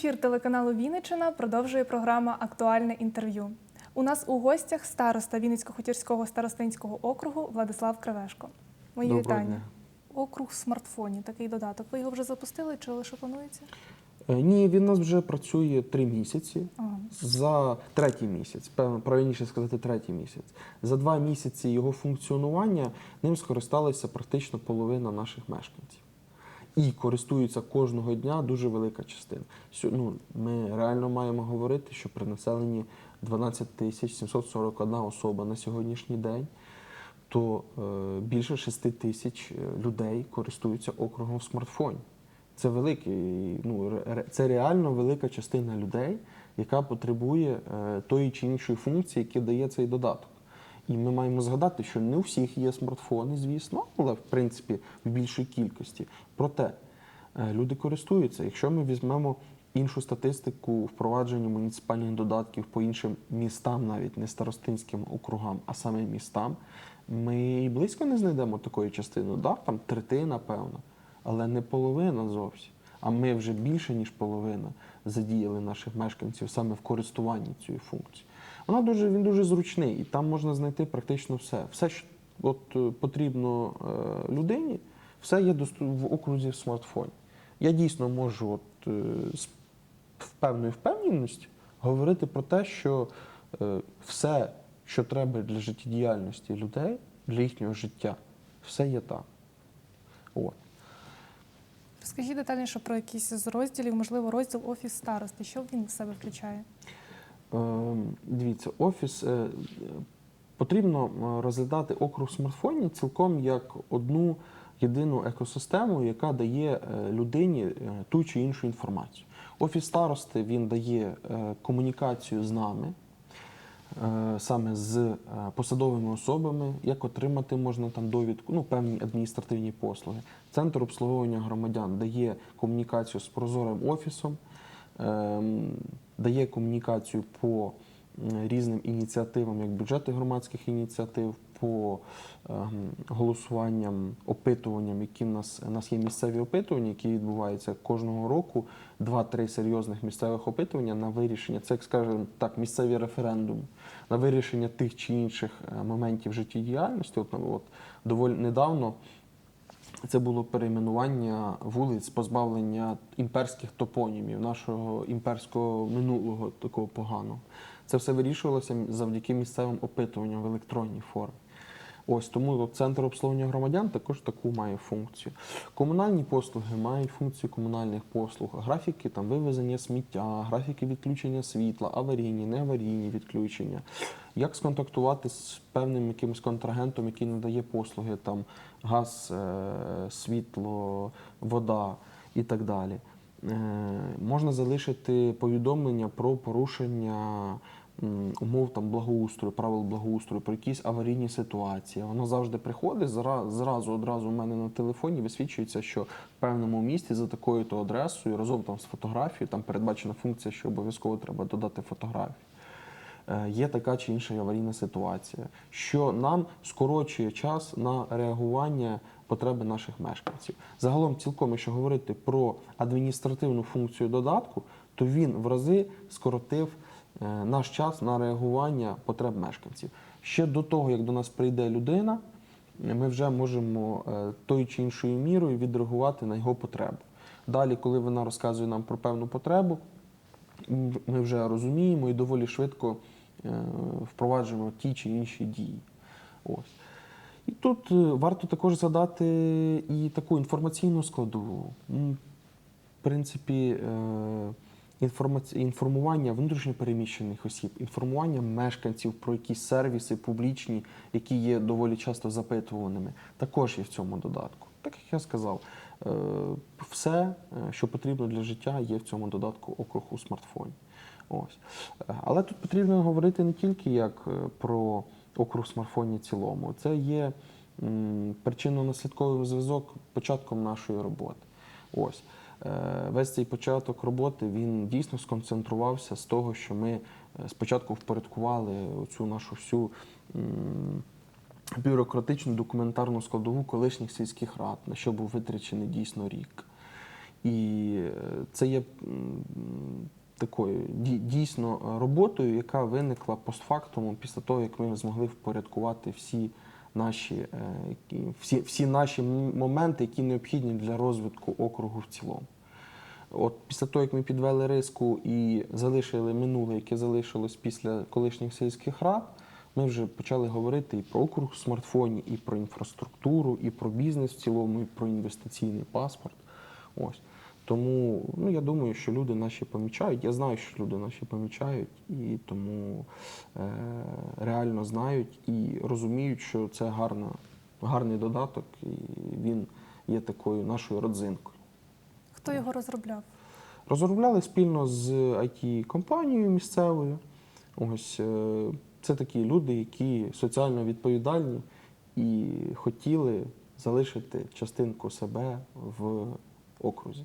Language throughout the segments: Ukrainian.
Ефір телеканалу Вінниччина продовжує програма Актуальне інтерв'ю. У нас у гостях староста Вінницько-Хутірського старостинського округу Владислав Кривешко. Мої Доброго вітання. дня. Округ в смартфоні, такий додаток. Ви його вже запустили чи лише планується? Е, Ні, він у нас вже працює три місяці. Ага. За третій місяць, правильніше сказати, третій місяць. За два місяці його функціонування ним скористалася практично половина наших мешканців. І користуються кожного дня дуже велика частина. Ну, ми реально маємо говорити, що при населенні 12 тисяч 741 особа на сьогоднішній день, то е, більше 6 тисяч е, людей користуються округом в смартфоні. Це великий, ну це реально велика частина людей, яка потребує е, тої чи іншої функції, які дає цей додаток. І ми маємо згадати, що не у всіх є смартфони, звісно, але в принципі в більшій кількості. Проте е, люди користуються. Якщо ми візьмемо іншу статистику впровадження муніципальних додатків по іншим містам, навіть не старостинським округам, а саме містам, ми і близько не знайдемо такої частини. Да, там третина, певно, але не половина зовсім. А ми вже більше ніж половина задіяли наших мешканців саме в користуванні цією функцією. Вона дуже він дуже зручний, і там можна знайти практично все. Все, що от, е, потрібно е, людині, все є в окрузі в смартфоні. Я дійсно можу от, е, з певною впевненістю говорити про те, що все, що треба для життєдіяльності людей, для їхнього життя, все є там. От. Розкажіть детальніше про якісь з розділів, можливо, розділ офіс старости. Що він в себе включає? Е, Дивіться, офіс е, потрібно е, розглядати округ в смартфоні цілком як одну єдину екосистему, яка дає людині ту чи іншу інформацію. Офіс старости він дає комунікацію з нами. Саме з посадовими особами, як отримати можна там довідку, ну певні адміністративні послуги. Центр обслуговування громадян дає комунікацію з прозорим офісом, ем, дає комунікацію по різним ініціативам, як бюджети громадських ініціатив, по ем, голосуванням, опитуванням, які в нас, у нас є місцеві опитування, які відбуваються кожного року. Два-три серйозних місцевих опитування на вирішення, це як скажемо так, місцеві референдуми на вирішення тих чи інших е, моментів життєдіяльності. От, от доволі недавно це було перейменування вулиць, позбавлення імперських топонімів, нашого імперського минулого такого поганого. Це все вирішувалося завдяки місцевим опитуванням в електронній формі. Ось тому центр обслуговування громадян також таку має функцію. Комунальні послуги мають функцію комунальних послуг, графіки там вивезення сміття, графіки відключення світла, аварійні, неаварійні відключення. Як сконтактувати з певним якимось контрагентом, який надає послуги, там газ, е, світло, вода і так далі. Е, Можна залишити повідомлення про порушення умов там благоустрою, правил благоустрою, про якісь аварійні ситуації. Воно завжди приходить, зра- зразу одразу у мене на телефоні висвічується, що в певному місті за такою-то адресою, разом там з фотографією, там передбачена функція, що обов'язково треба додати фотографію. Е, Є така чи інша аварійна ситуація, що нам скорочує час на реагування потреби наших мешканців. Загалом, цілком, якщо говорити про адміністративну функцію додатку, то він в рази скоротив наш час на реагування потреб мешканців. Ще до того, як до нас прийде людина, ми вже можемо е, тою чи іншою мірою відреагувати на його потребу. Далі, коли вона розказує нам про певну потребу, ми вже розуміємо і доволі швидко е, впроваджуємо ті чи інші дії. Ось. І тут е, варто також згадати і таку інформаційну складову. В принципі, е, інформування внутрішньопереміщених осіб, інформування мешканців про якісь сервіси публічні, які є доволі часто запитуваними, також є в цьому додатку. Так як я сказав, е, все, е, що потрібно для життя, є в цьому додатку округ у смартфоні. Ось. Е, Але тут потрібно говорити не тільки як про округ смартфоні в цілому. Це є причинно-наслідковий зв'язок початком нашої роботи. Ось. Е, Весь цей початок роботи він дійсно сконцентрувався з того, що ми е, спочатку впорядкували цю нашу всю бюрократичну документарну складову колишніх сільських рад, на що був витрачений дійсно рік. І е, це є такою дійсно роботою, яка виникла постфактум після того, як ми змогли впорядкувати всі наші, е, всі, всі наші моменти, які необхідні для розвитку округу в цілому. От після того, як ми підвели риску і залишили минуле, яке залишилось після колишніх сільських рад, ми вже почали говорити і про округ в смартфоні, і про інфраструктуру, і про бізнес в цілому, і про інвестиційний паспорт. Ось. Тому ну, я думаю, що люди наші помічають. Я знаю, що люди наші помічають, і тому е, реально знають і розуміють, що це гарна, гарний додаток, і він є такою нашою родзинкою. Хто його розробляв? Розробляли спільно з it компанією місцевою. Ось е, це такі люди, які соціально відповідальні і хотіли залишити частинку себе в окрузі.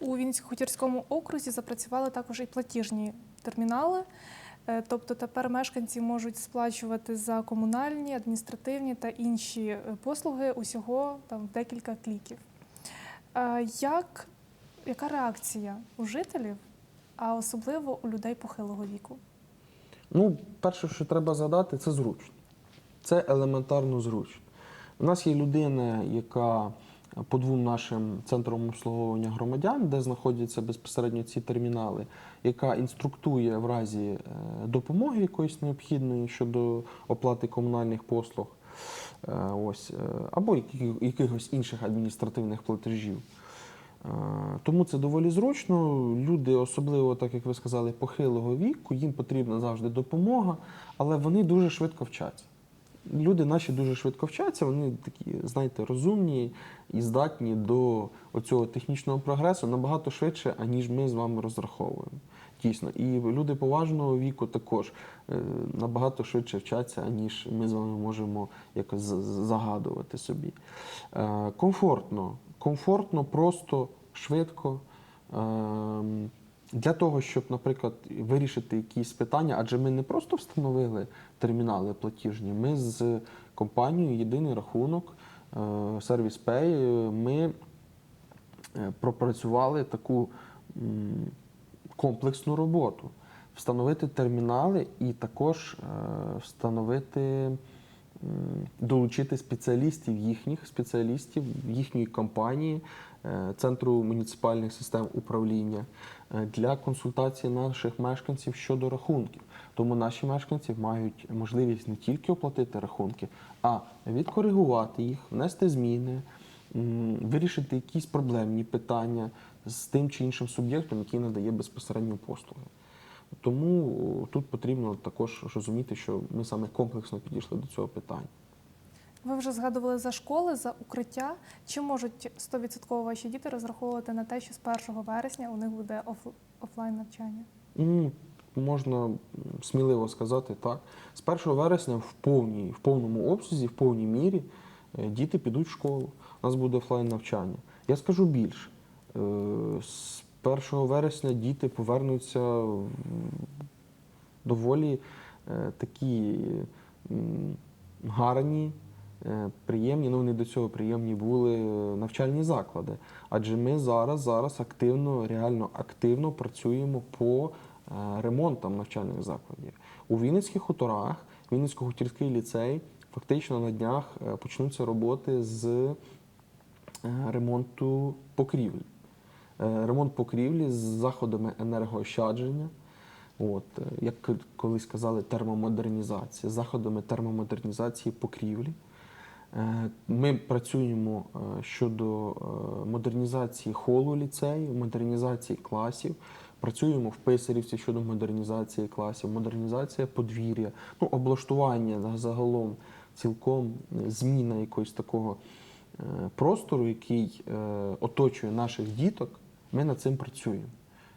У Вінницько-Хутірському окрузі запрацювали також і платіжні термінали. Е, Тобто тепер мешканці можуть сплачувати за комунальні, адміністративні та інші е, послуги усього там декілька кліків. Е, Як, яка реакція у жителів, а особливо у людей похилого віку? Ну, перше, що треба згадати, це зручно. Це елементарно зручно. У нас є людина, яка по двом нашим центрам обслуговування громадян, де знаходяться безпосередньо ці термінали, яка інструктує в разі е, допомоги якоїсь необхідної щодо оплати комунальних послуг, е, ось, е, або якихось інших адміністративних платежів. Тому це доволі зручно. Люди, особливо, так як ви сказали, похилого віку, їм потрібна завжди допомога, але вони дуже швидко вчаться. Люди наші дуже швидко вчаться, вони такі, знаєте, розумні і здатні до оцього технічного прогресу набагато швидше, аніж ми з вами розраховуємо. Дійсно. І люди поважного віку також е, набагато швидше вчаться, аніж ми з вами можемо якось загадувати собі. Е, Комфортно, комфортно, просто, швидко. Для того, щоб, наприклад, вирішити якісь питання, адже ми не просто встановили термінали платіжні, ми з компанією Єдиний рахунок, е, Service Pay, е, ми е, пропрацювали таку комплексну роботу. Встановити термінали і також встановити, долучити спеціалістів їхніх спеціалістів їхньої компанії, е, Центру муніципальних систем управління е, для консультації наших мешканців щодо рахунків. Тому наші мешканці мають можливість не тільки оплатити рахунки, а відкоригувати їх, внести зміни, вирішити якісь проблемні питання з тим чи іншим суб'єктом, який надає безпосередньо послуги. Тому тут потрібно також розуміти, що ми саме комплексно підійшли до цього питання. Ви вже згадували за школи, за укриття. Чи можуть 100% ваші діти розраховувати на те, що з 1 вересня у них буде оф- офлайн навчання? Ну, можна сміливо сказати так. З 1 вересня в повній, в повному обсязі, в повній мірі е, діти підуть в школу. У нас буде офлайн навчання. Я скажу більше. Е, З 1 вересня діти повернуться доволі е, такі гарні, е, приємні, ну вони до цього приємні були е, навчальні заклади. Адже ми зараз, зараз активно, реально активно працюємо по ремонтам навчальних закладів. У Вінницьких хуторах, Вінницько-хутірський ліцей, фактично на днях почнуться роботи з ремонту покрівлі. Е, Ремонт покрівлі з заходами енергоощадження. От, е, як колись казали, термомодернізація, заходами термомодернізації покрівлі. Е, Ми працюємо щодо модернізації холу ліцею, модернізації класів. Працюємо в Писарівці щодо модернізації класів, модернізація подвір'я, ну, облаштування загалом цілком зміна якогось такого простору, який оточує наших діток. Ми над цим працюємо.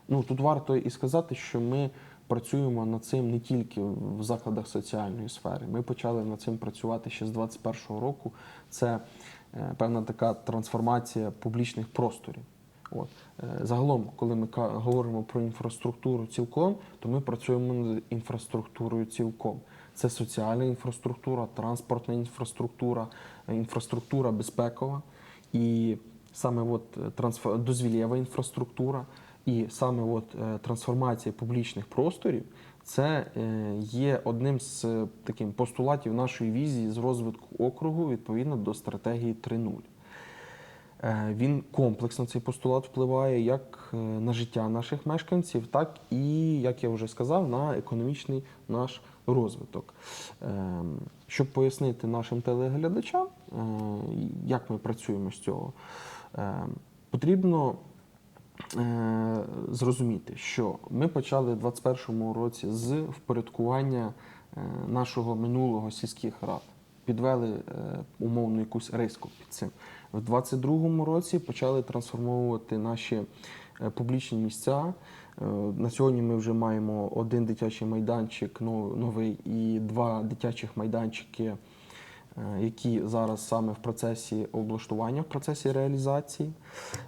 Ну, тут варто і сказати, що ми працюємо над цим не тільки в закладах соціальної сфери. Ми почали над цим працювати ще з 2021 року. Це е, певна така трансформація публічних просторів. От. Е, Загалом, коли ми говоримо про інфраструктуру цілком, то ми працюємо над інфраструктурою цілком. Це соціальна інфраструктура, транспортна інфраструктура, е, інфраструктура безпекова. І саме от е, трансфер... дозвілєва інфраструктура і саме от е, трансформація публічних просторів це е, є одним з таким постулатів нашої візії з розвитку округу відповідно до стратегії 3.0. Е, Він комплексно цей постулат впливає як на життя наших мешканців, так і, як я вже сказав, на економічний наш розвиток. Щоб пояснити нашим телеглядачам, як ми працюємо з цього, потрібно е, зрозуміти, що ми почали в 2021 році з впорядкування е, нашого минулого сільських рад. Підвели е, умовно якусь риску під цим. В 2022 році почали трансформовувати наші е, публічні місця. Е, На сьогодні ми вже маємо один дитячий майданчик но- новий і два дитячих майданчики, е, які зараз саме в процесі облаштування, в процесі реалізації.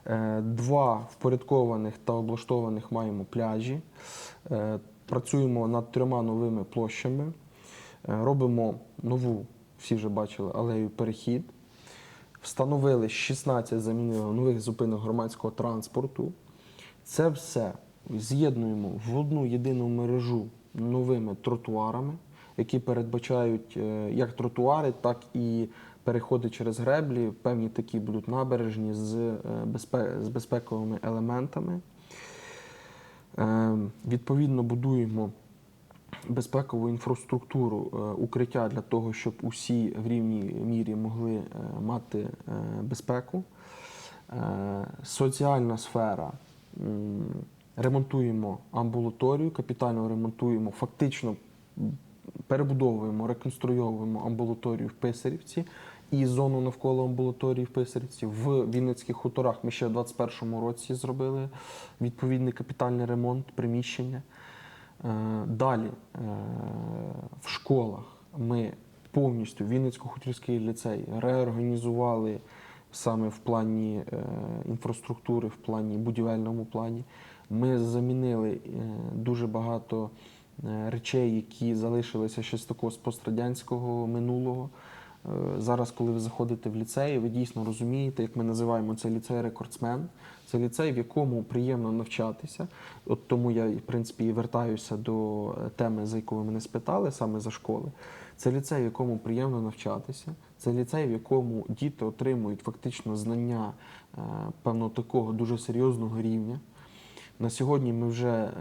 Е, Два впорядкованих та облаштованих маємо пляжі. Е, Працюємо над трьома новими площами. Е, Робимо нову, всі вже бачили, алею перехід. Встановили 16 замінили нових зупинок громадського транспорту. Це все з'єднуємо в одну єдину мережу новими тротуарами, які передбачають е, як тротуари, так і переходи через греблі. Певні такі будуть набережні з, е, безпековими елементами. Е, Відповідно, будуємо безпекову інфраструктуру, укриття для того, щоб усі в рівній мірі могли мати безпеку. Соціальна сфера. Ремонтуємо амбулаторію, капітально ремонтуємо, фактично перебудовуємо, реконструйовуємо амбулаторію в Писарівці і зону навколо амбулаторії в Писарівці. В Вінницьких хуторах ми ще в 2021 році зробили відповідний капітальний ремонт приміщення. Е, Далі е, в школах ми повністю Вінницько-Хутірський ліцей реорганізували саме в плані е, інфраструктури, в плані будівельному плані. Ми замінили дуже багато речей, які залишилися ще з такого з пострадянського минулого. Е, Зараз, коли ви заходите в ліцей, ви дійсно розумієте, як ми називаємо це ліцей рекордсмен. Це ліцей, в якому приємно навчатися. От тому я, в принципі, і вертаюся до е, теми, за яку ви мене спитали, саме за школи. Це ліцей, в якому приємно навчатися. Це ліцей, в якому діти отримують фактично знання е, певно такого дуже серйозного рівня. На сьогодні ми вже е,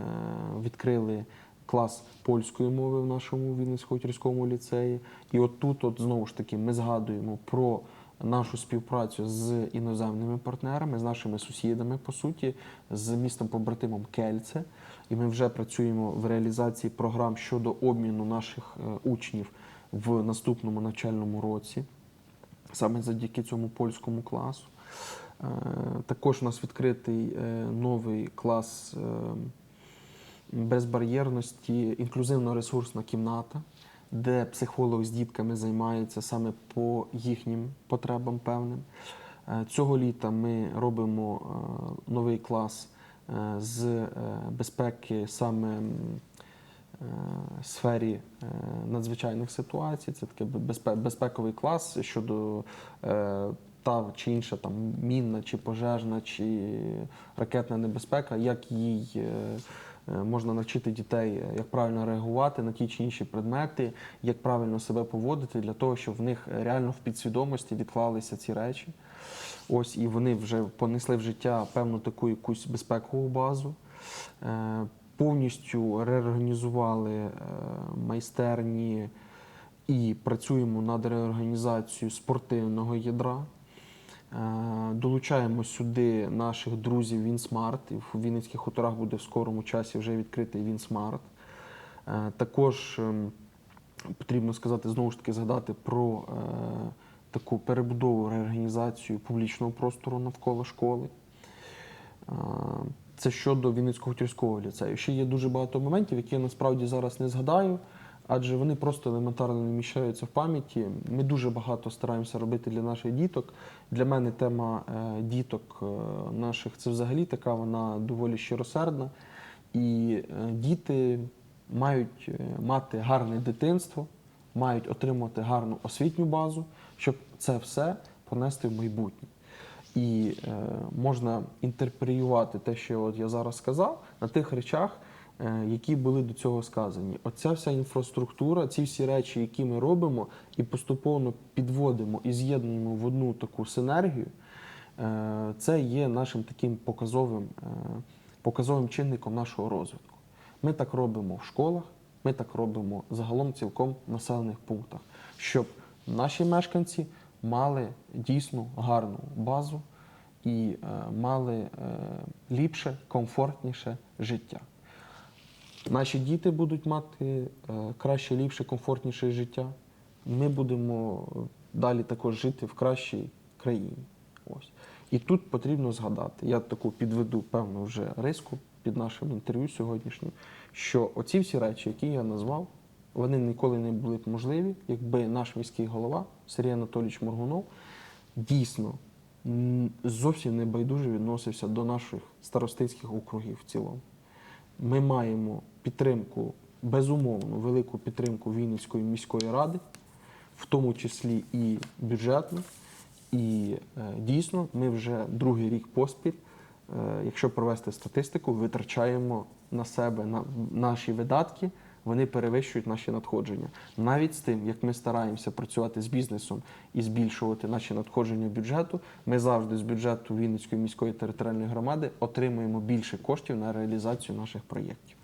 відкрили клас польської мови в нашому Вінницько-Хутірському ліцеї. І от тут, от знову ж таки, ми згадуємо про нашу співпрацю з іноземними партнерами, з нашими сусідами, по суті, з містом побратимом Кельце. І ми вже працюємо в реалізації програм щодо обміну наших е, учнів в наступному навчальному році, саме завдяки цьому польському класу. Е, Також у нас відкритий е, новий клас безбар'єрності, інклюзивно-ресурсна кімната, де психолог з дітками займається саме по їхнім потребам певним. Е, Цього літа ми робимо е, новий клас е, з безпеки саме е, сфері надзвичайних ситуацій. Це такий безпековий клас щодо та чи інша там мінна, чи пожежна, чи ракетна небезпека, як їй можна навчити дітей, е, як правильно реагувати на ті чи інші предмети, як правильно себе поводити для того, щоб в них реально в підсвідомості відклалися ці речі. Ось і вони вже понесли в життя певну таку якусь безпекову базу. Е, Повністю реорганізували е, майстерні і працюємо над реорганізацією спортивного ядра. Е, Долучаємо сюди наших друзів Вінсмарт. В Вінницьких хуторах буде в скорому часі вже відкритий Вінсмарт. Е, Також ем, потрібно сказати, знову ж таки, згадати про е, таку перебудову, реорганізацію публічного простору навколо школи. Це щодо Вінницького ліцею. Ще є дуже багато моментів, які я насправді зараз не згадаю, адже вони просто елементарно не вміщаються в пам'яті. Ми дуже багато стараємося робити для наших діток. Для мене тема е, діток е, наших це взагалі така, вона доволі щиросердна. І е, діти мають мати гарне дитинство, мають отримати гарну освітню базу, щоб це все понести в майбутнє. І е, можна інтерпреювати те, що от я зараз сказав, на тих речах, які були до цього сказані. Оця вся інфраструктура, ці всі речі, які ми робимо, і поступово підводимо і з'єднуємо в одну таку синергію, е, це є нашим таким показовим, е, показовим чинником нашого розвитку. Ми так робимо в школах, ми так робимо загалом цілком в населених пунктах, щоб наші мешканці мали дійсно гарну базу і е, мали е, ліпше, комфортніше життя. Наші діти будуть мати е, краще, ліпше, комфортніше життя. Ми будемо е, далі також жити в кращій країні. Ось. І тут потрібно згадати, я таку підведу певну вже риску під нашим інтерв'ю сьогоднішнім, що оці всі речі, які я назвав, вони ніколи не були б можливі, якби наш міський голова Сергій Анатолійович Моргунов дійсно зовсім не байдуже відносився до наших старостинських округів в цілому. Ми маємо підтримку, безумовно, велику підтримку Вінницької міської ради, в тому числі і бюджетну. І е, дійсно, ми вже другий рік поспіль, е, якщо провести статистику, витрачаємо на себе на наші видатки, вони перевищують наші надходження. Навіть з тим, як ми стараємося працювати з бізнесом і збільшувати наші надходження бюджету, ми завжди з бюджету Вінницької міської територіальної громади отримуємо більше коштів на реалізацію наших проєктів.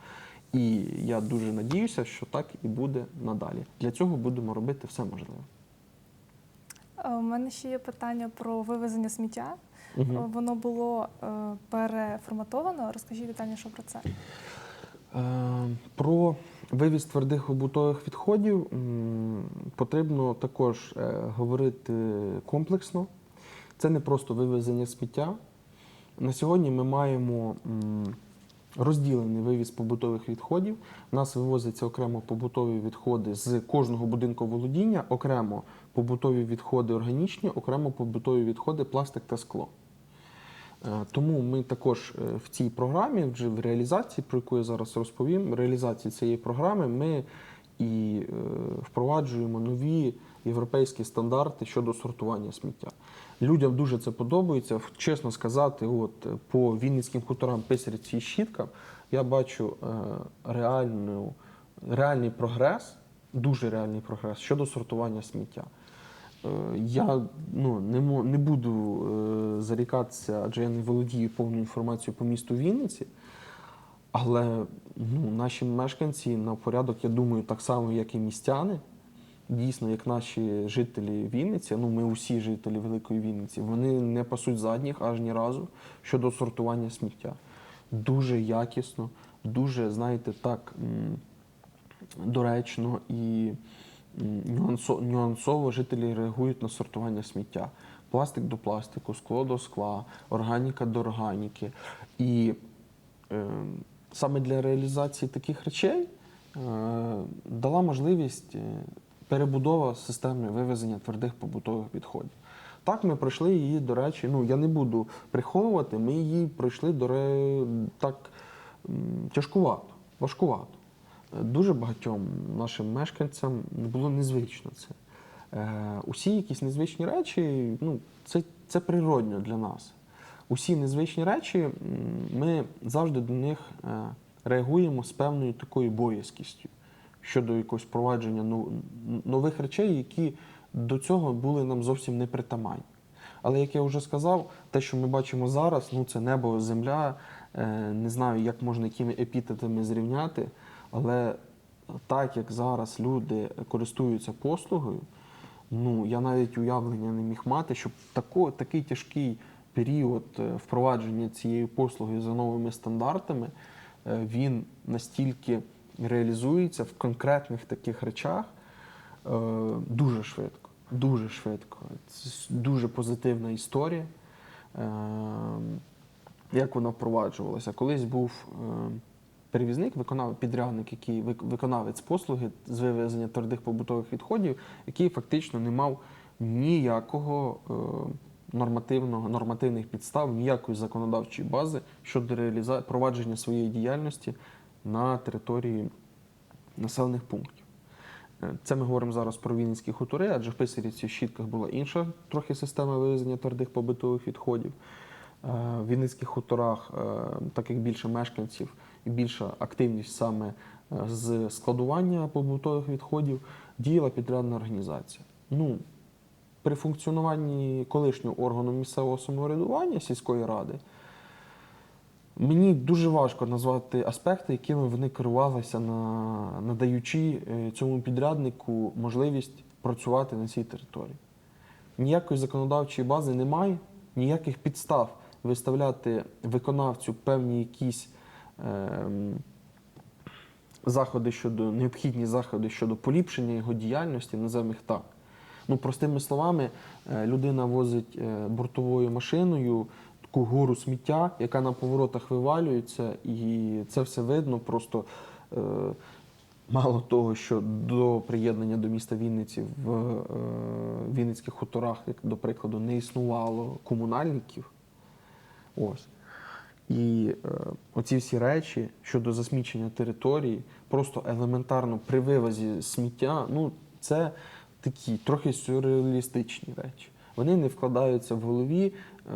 І я дуже надіюся, що так і буде надалі. Для цього будемо робити все можливе. Е, У мене ще є питання про вивезення сміття. Е, Воно було е, переформатовано. Розкажіть детальніше про це. Е, Про вивіз твердих побутових відходів потрібно також е, говорити комплексно. Це не просто вивезення сміття. На сьогодні ми маємо розділений вивіз побутових відходів. У нас вивозяться окремо побутові відходи з кожного будинку володіння, окремо побутові відходи органічні, окремо побутові відходи пластик та скло. Е, Тому ми також е, в цій програмі, вже в реалізації, про яку я зараз розповім, в реалізації цієї програми ми і е, впроваджуємо нові європейські стандарти щодо сортування сміття. Людям дуже це подобається. Чесно сказати, от по Вінницьким хуторам писарці і щіткам я бачу е, реальну, реальний прогрес, дуже реальний прогрес щодо сортування сміття. Е, Я ну, не, не буду зарікатися, адже я не володію повною інформацією по місту Вінниці. Але ну, наші мешканці на порядок, я думаю, так само, як і містяни, дійсно, як наші жителі Вінниці, ну ми усі жителі Великої Вінниці, вони не пасуть задніх аж ні разу щодо сортування сміття. Дуже якісно, дуже, знаєте, так доречно і нюансово жителі реагують на сортування сміття. Пластик до пластику, скло до скла, органіка до органіки. І е, саме для реалізації таких речей е, дала можливість е, перебудова системи вивезення твердих побутових відходів. Так, ми пройшли її, до речі, ну я не буду приховувати, ми її пройшли до ре... так тяжкувато, важкувато. Е, Дуже багатьом нашим мешканцям було незвично це. Усі якісь незвичні речі, ну, це, це природньо для нас. Усі незвичні речі, ми завжди до них е, реагуємо з певною такою боязкістю щодо якогось впровадження ну- нових речей, які до цього були нам зовсім не притаманні. Але як я вже сказав, те, що ми бачимо зараз, ну це небо, земля. Е, Не знаю, як можна якими епітетами зрівняти, але так як зараз люди користуються послугою, ну я навіть уявлення не міг мати, щоб тако, такий тяжкий період е, впровадження цієї послуги за новими стандартами, е, він настільки реалізується в конкретних таких речах е, дуже швидко. Дуже швидко. Це дуже позитивна історія. Як вона впроваджувалася? Колись був перевізник, виконав підрядник, який виконавець послуги з вивезення твердих побутових відходів, який фактично не мав ніякого нормативного нормативних підстав, ніякої законодавчої бази щодо реаліза... провадження своєї діяльності на території населених пунктів. Е, Це ми говоримо зараз про Вінницькі хутори, адже в Писарівці в Щітках була інша трохи система вивезення твердих побутових відходів. Е, В Вінницьких хуторах, е, так як більше мешканців і більша активність саме з складування побутових відходів, діяла підрядна організація. Ну, при функціонуванні колишнього органу місцевого самоврядування сільської ради мені дуже важко назвати аспекти, якими вони керувалися, на, надаючи е, цьому підряднику можливість працювати на цій території. Ніякої законодавчої бази немає, ніяких підстав виставляти виконавцю певні якісь ем, заходи щодо необхідні заходи щодо поліпшення його діяльності, називаємо їх так. Ну, простими словами, е, людина возить е, бортовою машиною таку гору сміття, яка на поворотах вивалюється, і це все видно. Просто е, мало того, що до приєднання до міста Вінниці в Вінницьких хуторах, як до прикладу, не існувало комунальників. Ось. І е, оці всі речі щодо засмічення території, просто елементарно при вивозі сміття, ну це такі трохи сюрреалістичні речі. Вони не вкладаються в голові е,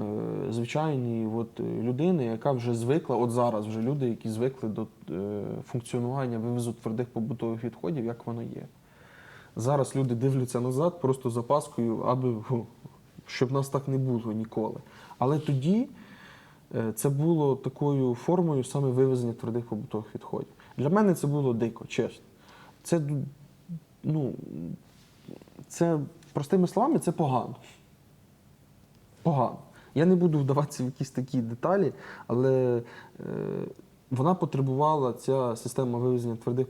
звичайної от, е, людини, яка вже звикла, от зараз вже люди, які звикли до е, функціонування вивозу твердих побутових відходів, як воно є. Зараз люди дивляться назад просто з опаскою, аби щоб нас так не було ніколи. Але тоді е, це було такою формою саме вивезення твердих побутових відходів. Для мене це було дико, чесно. Це ну, це простими словами, це погано. Погано. Я не буду вдаватися в якісь такі деталі, але е, вона потребувала, ця система вивезення твердих,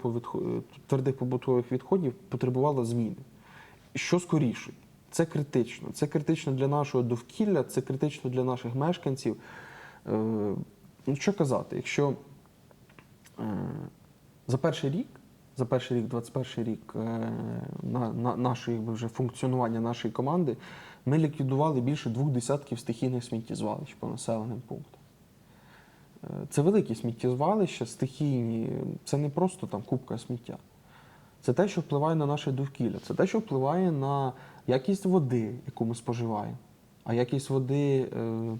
твердих побутових відходів потребувала зміни. Що скоріше? Це критично. Це критично для нашого довкілля, це критично для наших мешканців. Е, ну, що казати, якщо е, за перший рік, за перший рік, 21 рік е, на, на нашої вже функціонування нашої команди, ми ліквідували більше двох десятків стихійних сміттєзвалищ по населеним пунктам. Е, Це великі сміттєзвалища, стихійні, це не просто там купка сміття. Це те, що впливає на наше довкілля, це те, що впливає на якість води, яку ми споживаємо. А якість води е,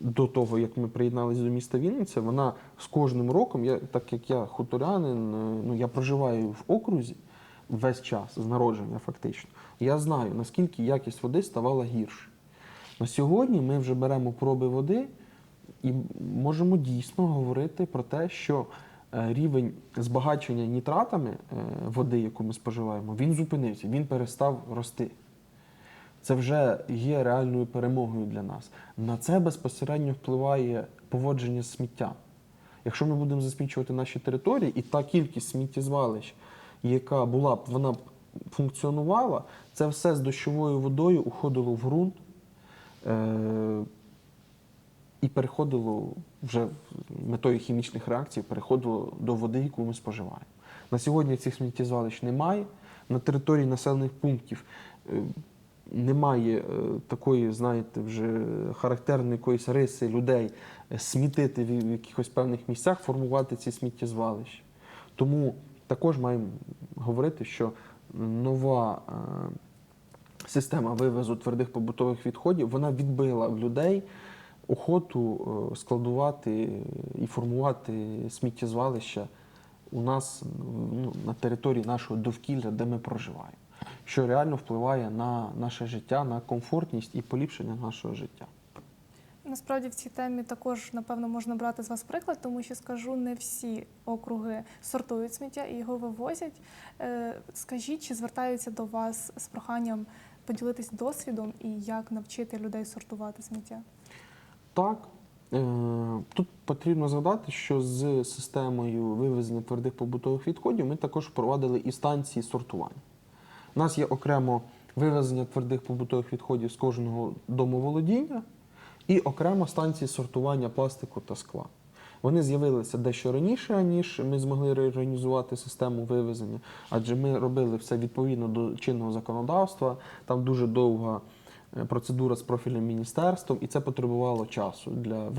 до того, як ми приєдналися до міста Вінниця, вона з кожним роком, я, так як я хуторянин, е, ну я проживаю в окрузі весь час з народження, фактично. Я знаю, наскільки якість води ставала гірше. На сьогодні ми вже беремо проби води і можемо дійсно говорити про те, що е, рівень збагачення нітратами е, води, яку ми споживаємо, він зупинився, він перестав рости. Це вже є реальною перемогою для нас. На це безпосередньо впливає поводження з сміттям. Якщо ми будемо засмічувати наші території, і та кількість сміттєзвалищ, яка була б, вона б функціонувала, це все з дощовою водою уходило в ґрунт е- і переходило вже метою хімічних реакцій, переходило до води, яку ми споживаємо. На сьогодні цих сміттєзвалищ немає. На території населених пунктів е, немає е, такої, знаєте, вже характерної якоїсь риси людей е, смітити в якихось певних місцях, формувати ці сміттєзвалища. Тому також маємо говорити, що нова е, система вивезу твердих побутових відходів вона відбила в людей охоту складувати і формувати сміттєзвалища у нас ну, на території нашого довкілля, де ми проживаємо, що реально впливає на наше життя, на комфортність і поліпшення нашого життя. Насправді в цій темі також напевно можна брати з вас приклад, тому що скажу, не всі округи сортують сміття і його вивозять. Е, Скажіть, чи звертаються до вас з проханням поділитись досвідом і як навчити людей сортувати сміття? Так. Е, Тут потрібно згадати, що з системою вивезення твердих побутових відходів ми також впровадили і станції сортування. У нас є окремо вивезення твердих побутових відходів з кожного домоволодіння і окремо станції сортування пластику та скла. Вони з'явилися дещо раніше, ніж ми змогли реорганізувати систему вивезення, адже ми робили все відповідно до чинного законодавства. Там дуже довга е, процедура з профільним міністерством, і це потребувало часу для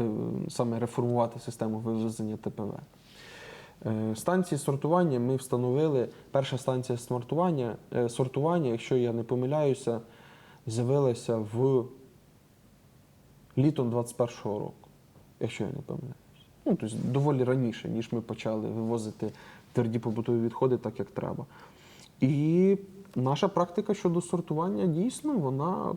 саме реформувати систему вивезення ТПВ. Е, Станції сортування ми встановили. Перша станція сортування, е, сортування, якщо я не помиляюся, з'явилася в літом 21-го року, якщо я не помиляюся. Ну, тобто доволі раніше, ніж ми почали вивозити тверді побутові відходи так, як треба. І наша практика щодо сортування дійсно вона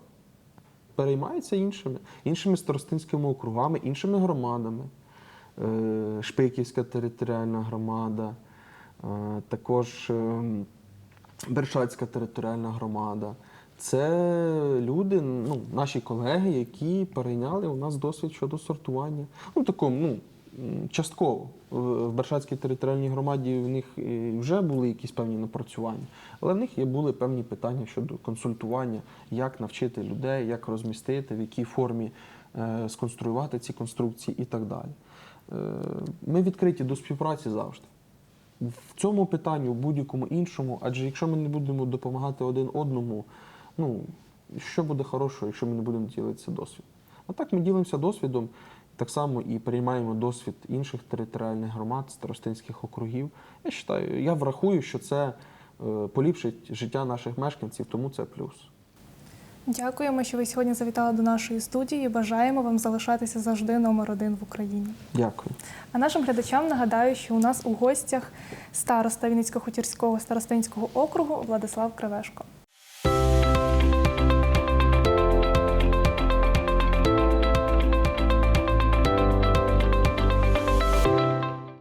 переймається іншими, іншими старостинськими округами, іншими громадами. Е, Шпиківська територіальна громада, е, також е, Бершацька територіальна громада. Це люди, ну, наші колеги, які перейняли у нас досвід щодо сортування. Ну, такому, ну, частково. В Бершацькій територіальній громаді в них вже були якісь певні напрацювання, але в них є були певні питання щодо консультування, як навчити людей, як розмістити, в якій формі сконструювати ці конструкції і так далі. Е, Ми відкриті до співпраці завжди. В цьому питанні, в будь-якому іншому, адже якщо ми не будемо допомагати один одному, ну що буде хорошого, якщо ми не будемо ділитися досвідом? А так ми ділимося досвідом, так само і переймаємо досвід інших територіальних громад, старостинських округів. Я вважаю, я врахую, що це е, поліпшить життя наших мешканців, тому це плюс. Дякуємо, що ви сьогодні завітали до нашої студії. Бажаємо вам залишатися завжди номер один в Україні. Дякую. А нашим глядачам нагадаю, що у нас у гостях староста Вінницько-Хутірського старостинського округу Владислав Кривешко.